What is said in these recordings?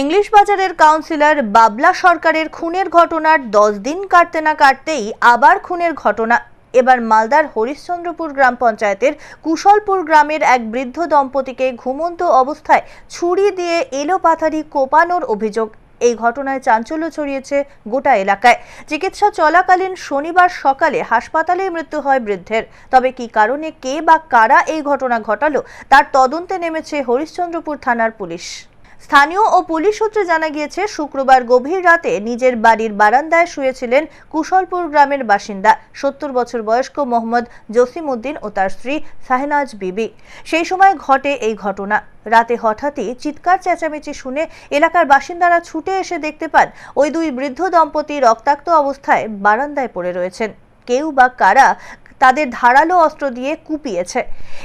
English বাজারের councillor বাবলা সরকারের খুনের ঘটনার দশ দিন কাটতে না কাটতেই আবার খুনের ঘটনা। এবার মালদার হরিশ্চন্দ্রপুর গ্রাম পঞ্চায়েতের কুশলপুর গ্রামের এক বৃদ্ধ দম্পতিকে ঘুমন্ত অবস্থায় ছুরি দিয়ে এলোপাথারি কোপানোর অভিযোগ। এই ঘটনায় চাঞ্চল্য ছড়িয়েছে গোটা এলাকায়। চিকিৎসা চলাকালীন শনিবার সকালে হাসপাতালে মৃত্যু হয় বৃদ্ধের। তবে কি কারণে কে বা কারা এই ঘটনা ঘটালো, তার তদন্তে নেমেছে হরিশ্চন্দ্রপুর থানার পুলিশ। স্থানীয় ও পুলিশ সূত্রে জানা গিয়েছে, শুক্রবার গভীর রাতে নিজের বাড়ির বারান্দায় শুয়েছিলেন কুশলপুর গ্রামের বাসিন্দা সত্তর বছর বয়স্ক মোহাম্মদ জসিম উদ্দিন ও তার স্ত্রী সাহেনাজ বিবি। সেই সময় ঘটে এই ঘটনা। রাতে হঠাৎই চিৎকার চেঁচামেচি শুনে এলাকার বাসিন্দারা ছুটে এসে দেখতে পান, ওই দুই বৃদ্ধ দম্পতি রক্তাক্ত অবস্থায় বারান্দায় পড়ে রয়েছেন। কেউ বা কারা তাদের ধারালো অস্ত্র দিয়ে কুপিয়েছে।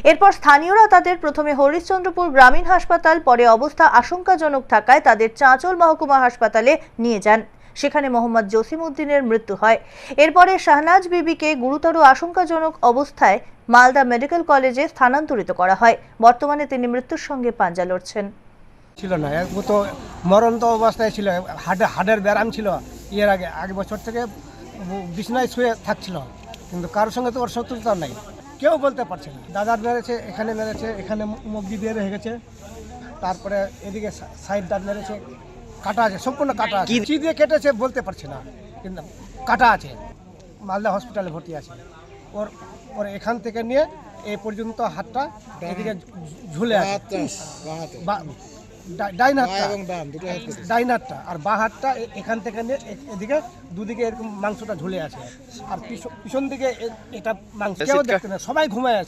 এরপর স্থানীয়রা তাদের প্রথমে হরিশ্চন্দ্রপুর গ্রামীণ হাসপাতাল, পরে অবস্থা আশঙ্কাজনক থাকায় তাদের চাঁচল মহকুমা হাসপাতালে নিয়ে যান। সেখানে মোহাম্মদ জসিম উদ্দিনের মৃত্যু হয়। এরপরে শাহনাজ বিবিকে গুরুতর আশঙ্কাজনক অবস্থায় মালদা মেডিকেল কলেজে স্থানান্তরিত করা হয়। বর্তমানে তিনি মৃত্যুর সঙ্গে পাঞ্জা লড়ছেন। ছিল না। এক তো মরন্ত অবস্থায় ছিল। হাডে হাডের ব্যারাম ছিল। এর আগে এক বছর থেকে বিছনায় শুয়ে থাকছিল। কিন্তু কারোর সঙ্গে তো ওর শত্রুতা নাই। কেউ বলতে পারছে না। দাদার মেরেছে এখানে মেরেছে এখানে মুগদি দিয়ে রেখে গেছে। তারপরে এদিকে সাইড দাঁত মেরেছে। কাটা আছে সম্পূর্ণ কাটা আছে। চি দিয়ে কেটেছে বলতে পারছে না। কিন্তু কাটা আছে। মালদা হসপিটালে ভর্তি আছে। ওর ওর এখান থেকে নিয়ে এই পর্যন্ত হাতটা এদিকে ঝুলে আছে। ডাইন হাতটা ডাইন হাতটা আর বা হাতটা এখান থেকে নিয়ে এদিকে দুদিকে এরকম মাংসটা ঝুলে আছে। আর পিছ- পিছন দিকে এটা মাংস। কেউ দেখতে না। সবাই ঘুমায় আছে।